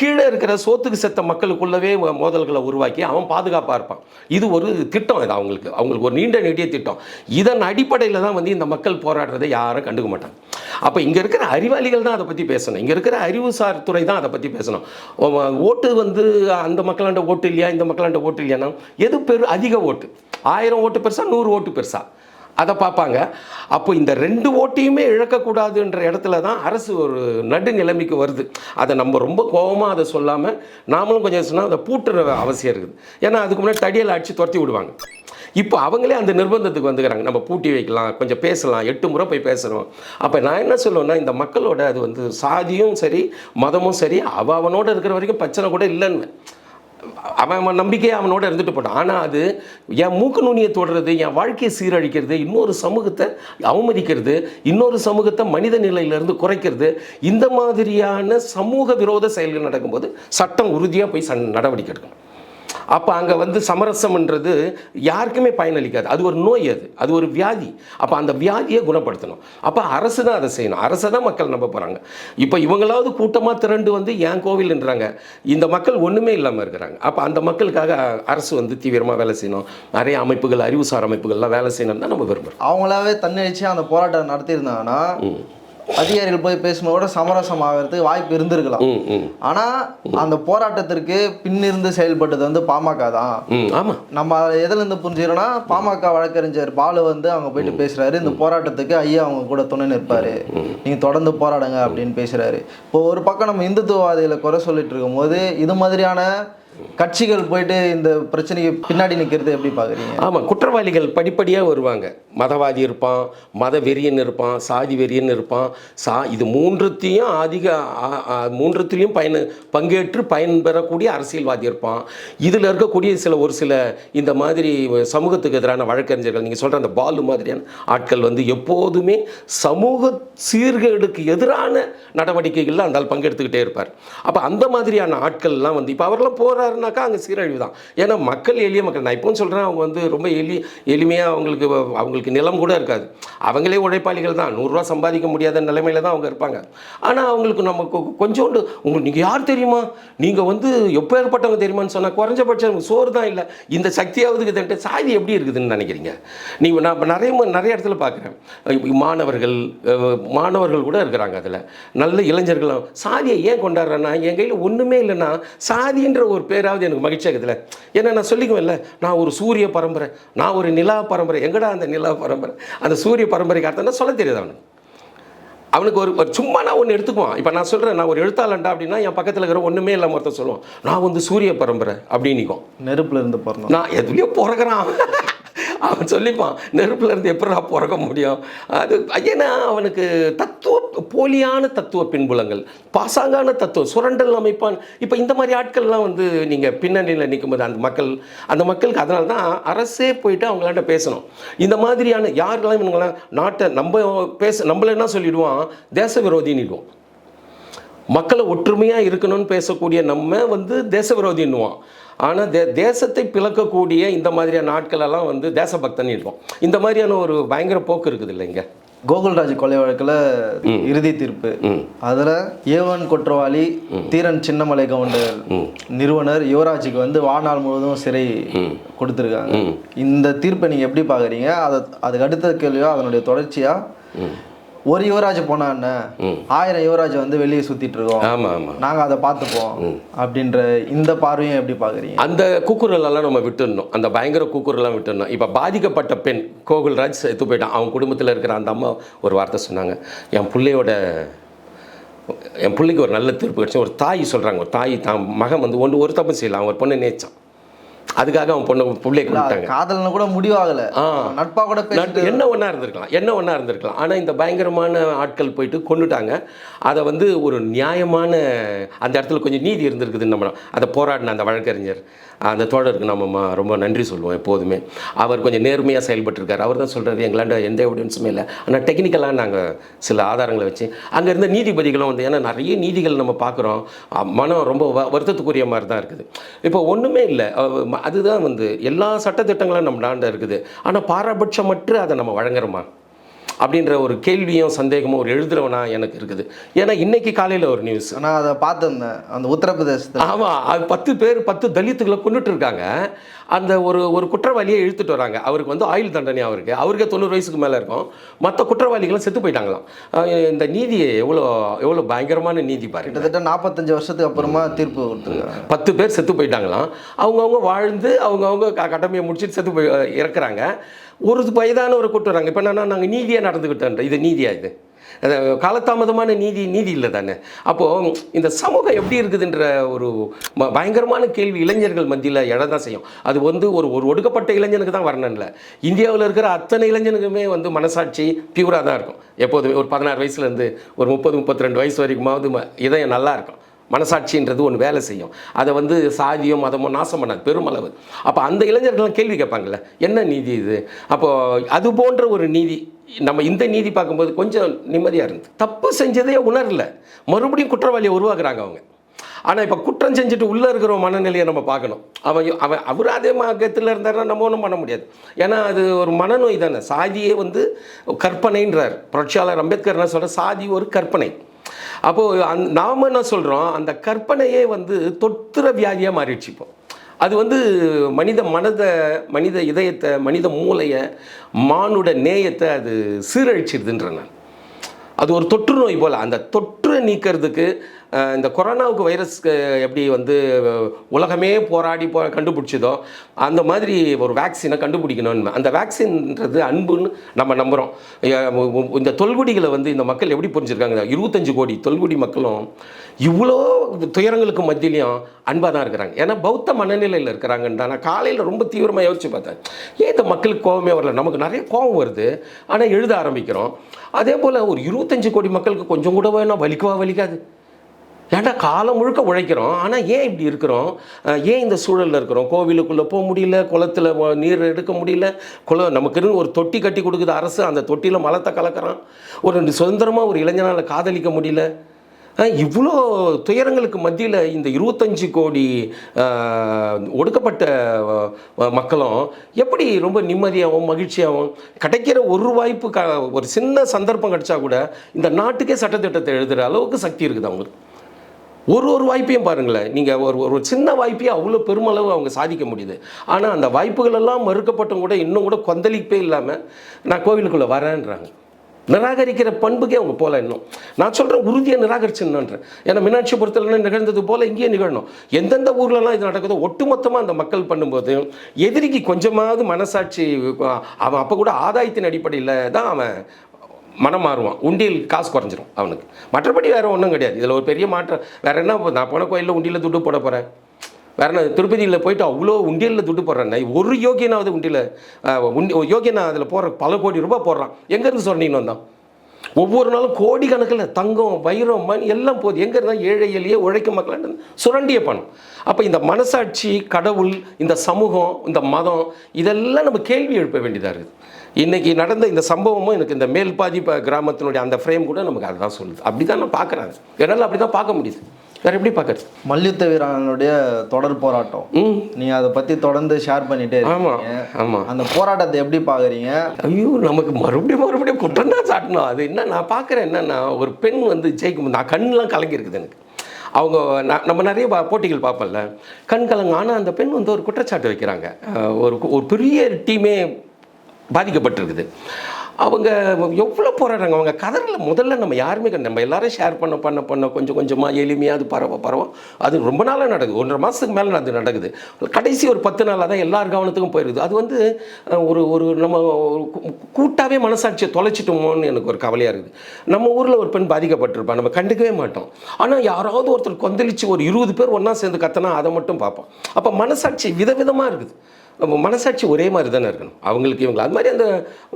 கீழே இருக்கிற சோத்துக்கு செத்த மக்களுக்குள்ளவே மோதல்களை உருவாக்கி அவன் பாதுகாப்பாக இருப்பான். இது ஒரு திட்டம் இது அவங்களுக்கு. அவங்களுக்கு ஒரு நீண்ட நெடிய திட்டம். இதன் அடிப்படையில் தான் வந்து இந்த மக்கள் போராடுறதை யாரும் கண்டுக்க மாட்டாங்க. அப்போ இங்கே இருக்கிற அறிவாளிகள் தான் அதை பற்றி பேசணும். இங்கே இருக்கிற அறிவுசார் துறை தான் அதை பற்றி பேசணும். ஓட்டு வந்து அந்த மக்களாண்ட ஓட்டு இல்லையா இந்த மக்களாண்ட ஓட்டு இல்லையானா எது பெரு அதிக ஓட்டு? ஆயிரம் ஓட்டு பெருசா நூறு ஓட்டு பெருசா? அதை பார்ப்பாங்க. அப்போ இந்த ரெண்டு ஓட்டையுமே இழக்கக்கூடாதுன்ற இடத்துல தான் அரசு ஒரு நடு நிலைமைக்கு வருது. அதை நம்ம ரொம்ப கோபமாக அதை சொல்லாமல் நாமளும் கொஞ்சம் சொன்னால் அதை பூட்டுற அவசியம் இருக்குது. ஏன்னா அதுக்கு முன்னாடி தடியல் அடித்து துரத்தி விடுவாங்க. இப்போ அவங்களே அந்த நிர்பந்தத்துக்கு வந்துக்கிறாங்க. நம்ம பூட்டி வைக்கலாம் கொஞ்சம் பேசலாம் எட்டு முறை போய் பேசுகிறோம் அப்போ நான் என்ன சொல்லுவேன்னா இந்த மக்களோட அது வந்து சாதியும் சரி மதமும் சரி அவ அவனோட இருக்கிற வரைக்கும் பிரச்சனை கூட இல்லைன்னு. அவன் அவன் நம்பிக்கையை அவனோட இருந்துட்டு போட்டான். ஆனால் அது என் மூக்கு நுனியை தொடுறது என் வாழ்க்கையை சீரழிக்கிறது இன்னொரு சமூகத்தை அவமதிக்கிறது இன்னொரு சமூகத்தை மனித நிலையிலிருந்து குறைக்கிறது இந்த மாதிரியான சமூக விரோத செயல்கள் நடக்கும்போது சட்டம் உறுதியாக போய் சன் நடவடிக்கை எடுக்கணும். அப்போ அங்கே வந்து சமரசம்ன்றது யாருக்குமே பயனளிக்காது. அது ஒரு நோய் அது. அது ஒரு வியாதி. அப்போ அந்த வியாதியை குணப்படுத்தணும். அப்போ அரசு தான் அதை செய்யணும். அரசை தான் மக்கள் நம்ப போகிறாங்க இப்போ இவங்களாவது கூட்டமாக திரண்டு வந்து ஏன் கோவில்ன்றாங்க இந்த மக்கள் ஒன்றுமே இல்லாமல் இருக்கிறாங்க. அப்போ அந்த மக்களுக்காக அரசு வந்து தீவிரமாக வேலை செய்யணும். நிறைய அமைப்புகள் அறிவுசார் அமைப்புகள்லாம் வேலை செய்யணும்னு தான் நம்ம விரும்புகிறோம் அவங்களாவே தன்னழிச்சு அந்த போராட்டம் நடத்தியிருந்தாங்கன்னா அதிகாரிகள் போய் பேசும்போது சமரசம் ஆகிறதுக்கு வாய்ப்பு இருந்திருக்கலாம். ஆனா அந்த போராட்டத்திற்கு பின்னிருந்து செயல்பட்டது வந்து பாமக தான். ம் ஆமாம் நம்ம எதுல இருந்து புரிஞ்சுக்கிறோம்னா பாமக வழக்கறிஞர் பாலு வந்து அவங்க போயிட்டு பேசுறாரு. இந்த போராட்டத்துக்கு ஐயா அவங்க கூட துணை நிற்பாரு. நீங்க தொடர்ந்து போராடுங்க அப்படின்னு பேசுறாரு. இப்போ ஒரு பக்கம் நம்ம இந்துத்துவவாதிகளை குறை சொல்லிட்டு இருக்கும்போது இது மாதிரியான கட்சிகள் போயிட்டு இந்த பிரச்சனைக்கு பின்னாடி நிற்கிறது எப்படி பார்க்குறீங்க ஆமாம் குற்றவாளிகள் படிப்படியாக வருவாங்க. மதவாதி இருப்பான் மத வெறியன் இருப்பான் சாதி வெறியன் இருப்பான். சா இது மூன்றுத்தையும் அதிக மூன்றுத்திலையும் பயன் பங்கேற்று பயன்பெறக்கூடிய அரசியல்வாதி இருப்பான். இதில் இருக்கக்கூடிய சில ஒரு சில இந்த மாதிரி சமூகத்துக்கு எதிரான வழக்கறிஞர்கள் நீங்கள் சொல்கிற அந்த பாலு மாதிரியான ஆட்கள் வந்து எப்போதுமே சமூக சீர்கேடுக்கு எதிரான நடவடிக்கைகளில் அந்த பங்கெடுத்துக்கிட்டே இருப்பார். அப்போ அந்த மாதிரியான ஆட்கள்லாம் வந்து இப்போ அவரெல்லாம் போகிறாருனாக்கா அங்கே சீரழிவு தான் ஏன்னா மக்கள் எளிய மக்கள். நான் இப்போவும் சொல்கிறேன் அவங்க வந்து ரொம்ப எளி எளிமையாக அவங்களுக்கு அவங்களுக்கு நிலம் கூட இருக்காது. அவங்களே உழைப்பாளிகள் தான். நூறுரூவா சம்பாதிக்க முடியாத நிலைமையில தான் அவங்க இருப்பாங்க. ஆனால் அவங்களுக்கு நம்ம கொஞ்சோண்டு உங்களுக்கு நீங்கள் யார் தெரியுமா? நீங்கள் வந்து எப்போ ஏற்பட்டவங்க தெரியுமான்னு சொன்னால் குறைஞ்சபட்சம் சோறு தான் இல்லை. இந்த சக்தியாவது இதுன்ட்டு சாதி எப்படி இருக்குதுன்னு நினைக்கிறீங்க? நீங்கள் நான் நிறைய நிறைய இடத்துல பார்க்குறேன் மாணவர்கள் மாணவர்கள் கூட இருக்கிறாங்க அதில். நல்ல இளைஞர்களும். சாதியை ஏன் கொண்டாடுறேன்னா என் கையில் ஒன்றுமே இல்லைன்னா சாதின்ற ஒரு பேர் பேராவது எனக்கு மகிழ்ச்சியாக இருக்குதுல்ல ஏன்னா நான் சொல்லிக்குவேன்ல நான் ஒரு சூரிய பரம்பரை நான் ஒரு நிலா பரம்பரை. எங்கடா அந்த நிலா பரம்பரை? அந்த சூரிய பரம்பரைக்கு அர்த்தம்னா சொல்ல தெரியாது அவனுக்கு. அவனுக்கு ஒரு ஒரு சும்மா நான் ஒன்று எடுத்துக்குவான். இப்போ நான் சொல்கிறேன் நான் ஒரு எழுத்தாளன்டா அப்படின்னா என் பக்கத்தில் இருக்கிற ஒன்றுமே இல்லாம ஒருத்தன் சொல்லுவான் நான் வந்து சூரிய பரம்பரை அப்படின்னு நிற்கும் நெருப்புல இருந்து பிறந்தோம் நான் எதுலேயோ பிறகுறான் அவன் சொல்லிப்பான் நெருப்புலேருந்து எப்படா பிறக்க முடியும்? அது ஏன்னா அவனுக்கு தத்துவ போலியான தத்துவ பின்புலங்கள் பாசாங்கான தத்துவம் சுரண்டல் அமைப்பான். இப்போ இந்த மாதிரி ஆட்கள்லாம் வந்து நீங்கள் பின்னணியில் நிற்கும்போது அந்த மக்கள் அந்த மக்களுக்கு அதனால தான் அரசே போயிட்டு அவங்களாண்ட பேசணும். இந்த மாதிரியான யாருக்கெல்லாம் இவங்களாம் நாட்டை நம்ம பேச நம்மள என்ன சொல்லிடுவான்? தேச விரோதின்னுடுவோம் மக்களை ஒற்றுமையாக இருக்கணும்னு பேசக்கூடிய நம்ம வந்து தேச விரோதின்னுவான் ஆனால் தே தேசத்தை பிளக்கக்கூடிய இந்த மாதிரியான நாட்களெல்லாம் வந்து தேசபக்தன் இருப்போம் இந்த மாதிரியான ஒரு பயங்கர போக்கு இருக்குது இல்லைங்க. கோகுல்ராஜ் கொலை வழக்கில் இறுதி தீர்ப்பு. அதில் ஏவன் குற்றவாளி தீரன் சின்னமலை கவுண்டர் நிறுவனர் யுவராஜுக்கு வந்து வாழ்நாள் முழுவதும் சிறை கொடுத்துருக்காங்க. இந்த தீர்ப்பை நீங்கள் எப்படி பார்க்குறீங்க? அதை அதுக்கு அடுத்த கேள்வியோ அதனுடைய தொடர்ச்சியாக ஒரு யுவராஜ் போனா என்ன? ஆயிரம் யுவராஜ் வந்து வெளியே சுத்திட்டு இருக்கோம் ஆமாம் ஆமாம் நாங்க அதை பார்த்துப்போம். அப்படின்ற இந்த பார்வையும் எப்படி பாக்குறீங்க அந்த கூக்குரலெல்லாம் நம்ம விட்டுடணும். அந்த பயங்கர கூக்குரலாம் விட்டுடணும். இப்போ பாதிக்கப்பட்ட பெண் கோகுல்ராஜ் செத்து போயிட்டான். அவன் குடும்பத்தில் இருக்கிற அந்த அம்மா ஒரு வார்த்தை சொன்னாங்க. என் பிள்ளையோட என் பிள்ளைக்கு ஒரு நல்ல தீர்ப்பு கிடைச்சு ஒரு தாய் சொல்கிறாங்க ஒரு தாய் தான் மகன் வந்து ஒன்று ஒரு தப்பு செய்யலாம் ஒரு பொண்ணை நேச்சான் அதுக்காக அவன் பொண்ணை பிள்ளைய கொடுத்தாங்க காதல்னு கூட முடிவாகல. ஆ. நட்பா கூட என்ன ஒன்றா இருந்திருக்கலாம் என்ன ஒன்றா இருந்திருக்கலாம். ஆனால் இந்த பயங்கரமான ஆட்கள் போயிட்டு கொண்டுட்டாங்க. அதை வந்து ஒரு நியாயமான அந்த இடத்துல கொஞ்சம் நீதி இருந்திருக்குதுன்னு நம்ம அதை போராடின அந்த வழக்கறிஞர் அந்த தோழருக்கு நம்ம ரொம்ப நன்றி சொல்லுவோம் எப்போதுமே. அவர் கொஞ்சம் நேர்மையாக செயல்பட்டிருக்காரு. அவர் தான் சொல்கிறாரு எங்களாண்ட எந்த எவிடன்ஸுமே இல்லை. ஆனால் டெக்னிக்கலாக நாங்கள் சில ஆதாரங்களை வச்சு அங்கே இருந்த நீதிபதிகளும் வந்து ஏன்னா நிறைய நீதிகள் நம்ம பார்க்குறோம் மனம் ரொம்ப வருத்தத்துக்குரிய மாதிரி தான் இருக்குது. இப்போ ஒன்றுமே இல்லை. அதுதான் வந்து எல்லா சட்டத்திட்டங்களும் நம்ம நாண்ட இருக்குது. ஆனால் பாரபட்சமற்று அதை நம்ம வழங்குறோமா? அப்படின்ற ஒரு கேள்வியும் சந்தேகமும் ஒரு எழுதுறவனா எனக்கு இருக்குது. ஏன்னா இன்னைக்கு காலையில் ஒரு நியூஸ் ஆனா அதை பார்த்துருந்தேன். அந்த உத்தரப்பிரதேசத்துல. ஆமாம் அது பத்து பேர் பத்து தலித்துகளை கொண்டுட்டு இருக்காங்க. அந்த ஒரு ஒரு குற்றவாளியை இழுத்துட்டு வராங்க. அவருக்கு வந்து ஆயுள் தண்டனை அவருக்கு. அவருக்கே தொண்ணூறு வயசுக்கு மேலே இருக்கும். மற்ற குற்றவாளிகளும் செத்து போயிட்டாங்களாம். இந்த நீதி எவ்வளோ எவ்வளோ பயங்கரமான நீதி பாருங்க. கிட்டத்தட்ட நாற்பத்தஞ்சு வருஷத்துக்கு அப்புறமா தீர்ப்பு பத்து பேர் செத்து போயிட்டாங்களாம். அவங்கவுங்க வாழ்ந்து அவங்கவுங்க கடமையை முடிச்சுட்டு செத்து போய் இறக்குறாங்க. ஒரு வயதான ஒரு கூட்டு வராங்க. இப்போ என்னன்னா நாங்கள் நீதியாக நடந்துக்கிட்டோன்ற இது நீதியா இது? காலதாமதமான நீதி நீதி இல்லை தானே? அப்போது இந்த சமூகம் எப்படி இருக்குதுன்ற ஒரு பயங்கரமான கேள்வி இளைஞர்கள் மத்தியில் இடம் தான் செய்யும். அது வந்து ஒரு ஒரு ஒடுக்கப்பட்ட இளைஞனுக்கு தான் வரணும்ல இந்தியாவில் இருக்கிற அத்தனை இளைஞனுக்குமே வந்து மனசாட்சி பியூராக தான் இருக்கும். எப்போதுமே ஒரு பதினாறு வயசுலேருந்து ஒரு முப்பது முப்பத்தி ரெண்டு வயசு வரைக்குமாவது ம- இதயம் நல்லா இருக்கும். மனசாட்சின்றது ஒன்று வேலை செய்யும். அதை வந்து சாதியோ மதமோ நாசம் பண்ணாது. பெருமளவு. அப்போ அந்த இளைஞர்கள்லாம் கேள்வி கேட்பாங்கல்ல என்ன நீதி இது? அப்போது அது போன்ற ஒரு நீதி நம்ம இந்த நீதி பார்க்கும்போது கொஞ்சம் நிம்மதியாக இருந்து தப்பு செஞ்சதே உணரல. மறுபடியும் குற்றவாளியை உருவாக்குறாங்க அவங்க. ஆனால் இப்போ குற்றம் செஞ்சுட்டு உள்ளே இருக்கிற மனநிலையை நம்ம பார்க்கணும். அவன் அவன் அவர் அதே மகத்தில் இருந்தாருன்னா நம்ம ஒன்றும் பண்ண முடியாது. ஏன்னா அது ஒரு மனநோய் தானே. சாதியே வந்து கற்பனைன்றார். புரட்சியாளர் அம்பேத்கர் என்ன சொல்கிற சாதி ஒரு கற்பனை. அப்போது அந் நாம் என்ன சொல்கிறோம் அந்த கற்பனையே வந்து தொத்துற வியாதியாக மாறிடுச்சு இப்போ. அது வந்து மனித மனதை மனித இதயத்தை மனித மூளையை மானுட நேயத்தை அது சீரழிச்சிடுதுன்ற நான். அது ஒரு தொற்று நோய் போல். அந்த தொற்று நீக்கிறதுக்கு இந்த கொரோனாவுக்கு வைரஸ் எப்படி வந்து உலகமே போராடி போ கண்டுபிடிச்சதோ அந்த மாதிரி ஒரு வேக்சினை கண்டுபிடிக்கணும்னு அந்த வேக்சின்ன்றது அன்புன்னு நம்ம நம்புகிறோம் இந்த தொல்குடிகளை வந்து இந்த மக்கள் எப்படி புரிஞ்சுருக்காங்க? இருபத்தஞ்சு கோடி தொல்குடி மக்களும் இவ்வளோ துயரங்களுக்கு மத்தியிலையும் அன்பாக தான் இருக்கிறாங்க. ஏன்னா பௌத்த மனநிலையில் இருக்கிறாங்கன்னு நான் காலையில் ரொம்ப தீவிரமாக யோசிச்சு பார்த்தேன். ஏன் இந்த மக்களுக்கு கோவமே வரல? நமக்கு நிறைய கோவம் வருது. ஆனால் எழுத ஆரம்பிக்கிறோம். அதே போல் ஒரு இருபத்தஞ்சு கோடி மக்களுக்கு கொஞ்சம் கூட வேணும் வலிக்கவா வலிக்காது? ஏன்டா காலம் முழுக்க உழைக்கிறோம்? ஆனால் ஏன் இப்படி இருக்கிறோம்? ஏன் இந்த சூழலில் இருக்கிறோம்? கோவிலுக்குள்ளே போக முடியல குளத்தில் நீர் எடுக்க முடியல. குளம் நமக்குன்னு ஒரு தொட்டி கட்டி கொடுக்குது அரசு. அந்த தொட்டியில் மலத்தை கலக்கிறான். ஒரு சுதந்திரமாக ஒரு இளைஞனால் காதலிக்க முடியல. இவ்வளோ துயரங்களுக்கு மத்தியில் இந்த இருபத்தஞ்சு கோடி ஒடுக்கப்பட்ட மக்களும் எப்படி ரொம்ப நிம்மதியாகவும் மகிழ்ச்சியாகவும் கிடைக்கிற ஒரு வாய்ப்பு க ஒரு சின்ன சந்தர்ப்பம் கிடைச்சா கூட இந்த நாட்டுக்கே சட்டத்திட்டத்தை எழுதுகிற அளவுக்கு சக்தி இருக்குது அவங்களுக்கு ஒரு ஒரு வாய்ப்பையும் பாருங்களேன். நீங்கள் ஒரு ஒரு சின்ன வாய்ப்பையும் அவ்வளோ பெருமளவு அவங்க சாதிக்க முடியுது. ஆனால் அந்த வாய்ப்புகளெல்லாம் மறுக்கப்பட்டும் கூட இன்னும் கூட கொந்தளிப்பே இல்லாமல் நான் கோவிலுக்குள்ளே வரேன்றாங்க. நிராகரிக்கிற பண்புக்கே அவங்க போல இன்னும். நான் சொல்கிறேன் உறுதியாக நிராகரிச்சுன்றேன் ஏன்னா மீனாட்சிபுரத்தில் நிகழ்ந்தது போல் இங்கேயே நிகழணும். எந்தெந்த ஊர்லலாம் இது நடக்குதோ ஒட்டுமொத்தமாக அந்த மக்கள் பண்ணும்போது எதிரிக்கு கொஞ்சமாவது மனசாட்சி அவன் அப்போ கூட ஆதாயத்தின் அடிப்படையில் தான் அவன் மனம் மாறுவான். உண்டியல் காசு குறைஞ்சிரும் அவனுக்கு. மற்றபடி வேறு ஒன்றும் கிடையாது. இதில் ஒரு பெரிய மாற்றம் வேறு என்ன நான் போன கோயிலில் உண்டியில் துட்டு போட போகிறேன் வேற என்ன திருப்பதியில் போயிட்டு அவ்வளோ உண்டியலில் துட்டு போடுறேன் ஒரு யோகியனாவது உண்டியில் உண்டி யோகியனா அதில் போடுற பல கோடி ரூபாய் போடுறான். எங்கேருந்து சொன்னீங்கன்னு வந்தான். ஒவ்வொரு நாளும் கோடிக்கணக்கில் தங்கம் வைரம் மணி எல்லாம் போகுது. எங்கே இருந்தால் ஏழை எளிய உழைக்கும் மக்கள் சுரண்டிய பணம். அப்போ இந்த மனசாட்சி கடவுள் இந்த சமூகம் இந்த மதம் இதெல்லாம் நம்ம கேள்வி எழுப்ப வேண்டியதாக இருக்குது. இன்றைக்கி நடந்த இந்த சம்பவமும் எனக்கு இந்த மேல்பாதி ப- கிராமத்தினுடைய அந்த ஃப்ரேம் கூட நமக்கு அதுதான் சொல்லுது. அப்படி தான் நான் பார்க்குறேன் என்னால் அப்படி தான் பார்க்க முடியுது. வேறு எப்படி பார்க்குறது? மல்யுத்த வீரனுடைய தொடர் போராட்டம். ம். நீங்க அதை பத்தி தொடர்ந்து ஷேர் பண்ணிட்டே ஆமாம் ஆமாம் அந்த போராட்டத்தை எப்படி பாக்குறீங்க ஐயோ நமக்கு மறுபடியும் மறுபடியும் குற்றம் தான் சாட்டணும். அது என்ன நான் பார்க்குறேன் என்னன்னா ஒரு பெண் வந்து ஜெயிக்கும் நான் கண்ணெலாம் கலங்கியிருக்குது எனக்கு. அவங்க நம்ம நிறைய போட்டிகள் பார்ப்போம்ல. கண் கலங்க ஆனால் அந்த பெண் வந்து ஒரு குற்றச்சாட்டு வைக்கிறாங்க. ஒரு ஒரு பெரிய டீமே பாதிக்கப்பட்டிருக்குது. அவங்க எவ்வளோ போராடுறாங்க? அவங்க கதறில். முதல்ல நம்ம யாருமே நம்ம எல்லாரும் ஷேர் பண்ண பண்ண பண்ண கொஞ்சம் கொஞ்சமாக எளிமையாக அது பரவ பரவ. அது ரொம்ப நாளாக நடக்குது. ஒன்றரை மாதத்துக்கு மேலே அது நடக்குது. கடைசி ஒரு பத்து நாளாக தான் எல்லார் கவனத்துக்கும் போயிருக்குது. அது வந்து ஒரு ஒரு நம்ம ஒரு மனசாட்சியை தொலைச்சிட்டோமோன்னு எனக்கு ஒரு கவலையாக இருக்குது. நம்ம ஊரில் ஒரு பெண் பாதிக்கப்பட்டிருப்பா. நம்ம கண்டுக்கவே மாட்டோம். ஆனால் யாராவது ஒருத்தர் கொந்தளிச்சு ஒரு இருபது பேர் ஒன்றா சேர்ந்து கத்தனா அதை மட்டும் பார்ப்போம். அப்போ மனசாட்சி விதவிதமாக இருக்குது. மனசாட்சி ஒரே மாதிரி தானே இருக்கணும். அவங்களுக்கு இவங்க அது மாதிரி அந்த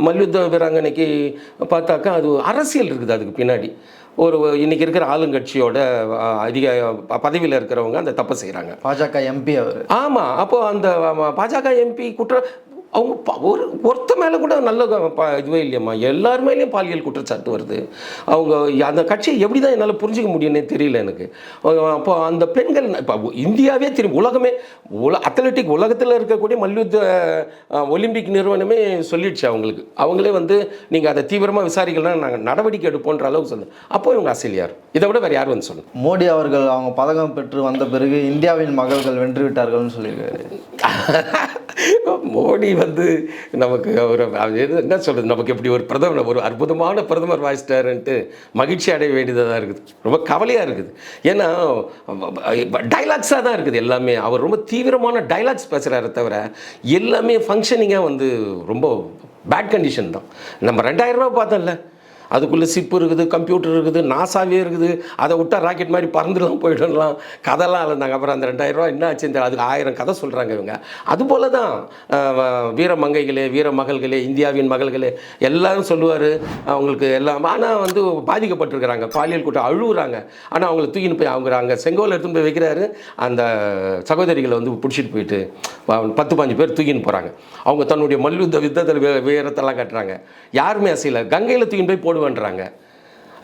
மல்யுத்த வீராங்கனைக்கு பார்த்தாக்கா அது அரசியல் இருக்குது அதுக்கு பின்னாடி. ஒரு இன்னைக்கு இருக்கிற ஆளுங்கட்சியோட அதிக பதவியில் இருக்கிறவங்க அந்த தப்பை செய்கிறாங்க பாஜக எம்பி அவர். ஆமாம் அப்போ அந்த பாஜக எம்பி குற்ற அவங்க ஒரு ஒருத்த மேலே கூட நல்ல இதுவே இல்லையம்மா. எல்லார் மேலேயும் பாலியல் குற்றச்சாட்டு வருது. அவங்க அந்த கட்சியை எப்படி தான் என்னால் புரிஞ்சிக்க முடியும்னே தெரியல எனக்கு. அப்போ அந்த பெண்கள் இப்போ இந்தியாவே திரும்பி உலகமே உல அத்லட்டிக் உலகத்தில் இருக்கக்கூடிய மல்யுத்த ஒலிம்பிக் நிறுவனமே சொல்லிடுச்சு அவங்களுக்கு. அவங்களே வந்து நீங்கள் அதை தீவிரமாக விசாரிக்கலாம் நாங்கள் நடவடிக்கை எடுப்போன்ற அளவுக்கு சொல்லு. அப்போ இவங்க அரசியல் யார் இதை விட வேறு யார் வந்து சொல்லணும்? மோடி அவர்கள் அவங்க பதக்கம் பெற்று வந்த பிறகு இந்தியாவின் மகள்கள் வென்று விட்டார்கள்னு சொல்லியிருக்காரு. மோடி வந்து நமக்கு ஒரு எது- என்ன சொல்கிறது நமக்கு இப்படி ஒரு பிரதமர் ஒரு அற்புதமான பிரதமர் வாய்ச்சிட்டாருன்ட்டு மகிழ்ச்சி அடைய வேண்டியதாக இருக்குது. ரொம்ப கவலையாக இருக்குது. ஏன்னா டைலாக்ஸாக தான் இருக்குது எல்லாமே. அவர் ரொம்ப தீவிரமான டைலாக்ஸ் பேசுகிறாரு தவிர எல்லாமே ஃபங்க்ஷனிங்காக வந்து ரொம்ப பேட் கண்டிஷன் தான். நம்ம ரெண்டாயிரம் ரூபா பார்த்தோம்ல. அதுக்குள்ளே சிப்பு இருக்குது கம்ப்யூட்டர் இருக்குது நாசாவே இருக்குது. அதை விட்டா ராக்கெட் மாதிரி பறந்துடலாம் போயிடலாம் கதைலாம் இருந்தாங்க அப்புறம் அந்த ரெண்டாயிரரூவா என்ன ஆச்சு? இந்த அதுக்கு ஆயிரம் கதை சொல்கிறாங்க இவங்க. அதுபோல தான் அஹ், வீர மங்கைகளே வீர மகள்களே இந்தியாவின் மகள்களே எல்லாரும் சொல்லுவார். அவங்களுக்கு எல்லாம் ஆனால் வந்து பாதிக்கப்பட்டிருக்கிறாங்க. பாலியல் கூட்டம் அழுகுறாங்க ஆனால் அவங்கள தூக்கின்னு போய் அவங்க அங்கே செங்கோல் எடுத்துன்னு போய் வைக்கிறாரு. அந்த சகோதரிகளை வந்து பிடிச்சிட்டு போயிட்டு வா- பத்து பாஞ்சு பேர் தூக்கின்னு போகிறாங்க அவங்க தன்னுடைய மல்யுத்த யுத்தத்தில் வீரத்தெல்லாம் கட்டுறாங்க. யாருமே அசையில். கங்கையில் தூக்கின்னு போய் போடுவாங்க. பண்ணுறாங்க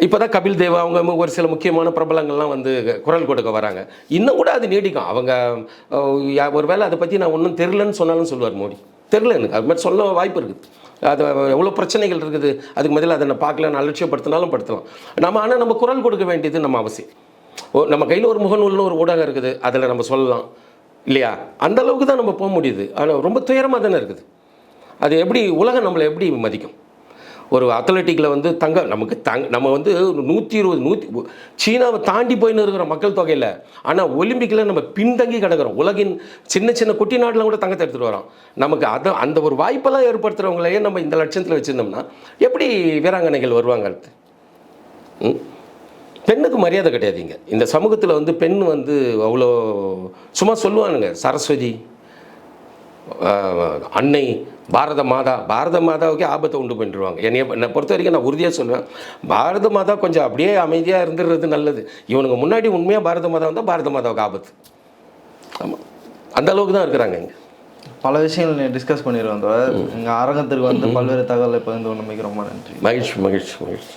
இப்போ தான் கபில் தேவ் அவங்க ஒரு சில முக்கியமான பிரபலங்கள்லாம் வந்து குரல் கொடுக்க வராங்க. இன்னும் கூட அது நீடிக்கும். அவங்க ஒரு வேளை அதை பற்றி நான் ஒன்றும் தெரிலன்னு சொன்னாலும் சொல்லுவார் மோடி. தெரில எனக்கு. அது மாதிரி சொல்ல வாய்ப்பு இருக்குது. அது எவ்வளோ பிரச்சனைகள் இருக்குது அதுக்கு முதல்ல அதை நான் பார்க்கல நான் அலட்சியப்படுத்தினாலும் படுத்தலாம். நம்ம ஆனால் நம்ம குரல் கொடுக்க வேண்டியது நம்ம அவசியம். ஓ நம்ம கையில் ஒரு முகநூல்னு ஒரு ஊடகம் இருக்குது அதில் நம்ம சொல்லலாம். இல்லையா? அந்த அளவுக்கு தான் நம்ம போக முடியுது. ஆனால் ரொம்ப துயரமாக தானே இருக்குது. அது எப்படி உலகம் நம்மளை எப்படி மதிக்கும்? ஒரு அத்லட்டிக்கில் வந்து தங்க நமக்கு தங் நம்ம வந்து நூற்றி இருபது நூற்றி சீனாவை தாண்டி போயின்னு இருக்கிற மக்கள் தொகையில் ஆனால் ஒலிம்பிக்கில் நம்ம பின்தங்கி கிடக்கிறோம். உலகின் சின்ன சின்ன குட்டி நாட்டில் கூட தங்கத்தை எடுத்துகிட்டு வரோம். நமக்கு அதை அந்த ஒரு வாய்ப்பெல்லாம் ஏற்படுத்துகிறவங்களையே நம்ம இந்த லட்சத்தில் வச்சுருந்தோம்னா எப்படி வீராங்கனைகள் வருவாங்க அடுத்து? ம்? பெண்ணுக்கு மரியாதை கிடையாதுங்க. இந்த சமூகத்தில் வந்து பெண் வந்து அவ்வளோ சும்மா சொல்லுவானுங்க சரஸ்வதி அன்னை பாரத மாதா பாரத மாதாவுக்கே ஆபத்தை உண்டு பண்ணிடுவாங்க என்னைய என்னை பொறுத்த வரைக்கும் நான் உறுதியாக சொல்லுவேன். பாரத மாதா கொஞ்சம் அப்படியே அமைதியாக இருந்துடுறது நல்லது. இவனுங்க முன்னாடி உண்மையாக பாரத மாதா வந்தால் பாரத மாதாவுக்கு ஆபத்து. ஆமாம் அந்த அளவுக்கு தான் இருக்கிறாங்க இங்கே. பல விஷயங்கள் டிஸ்கஸ் பண்ணிடுவோம் எங்கள் அரங்கத்திற்கு வந்து பல்வேறு தகவலை பகிர்ந்து கொண்டு ரொம்ப நன்றி. மகிழ்ச்சி மகிழ்ச்சி மகிழ்ச்சி.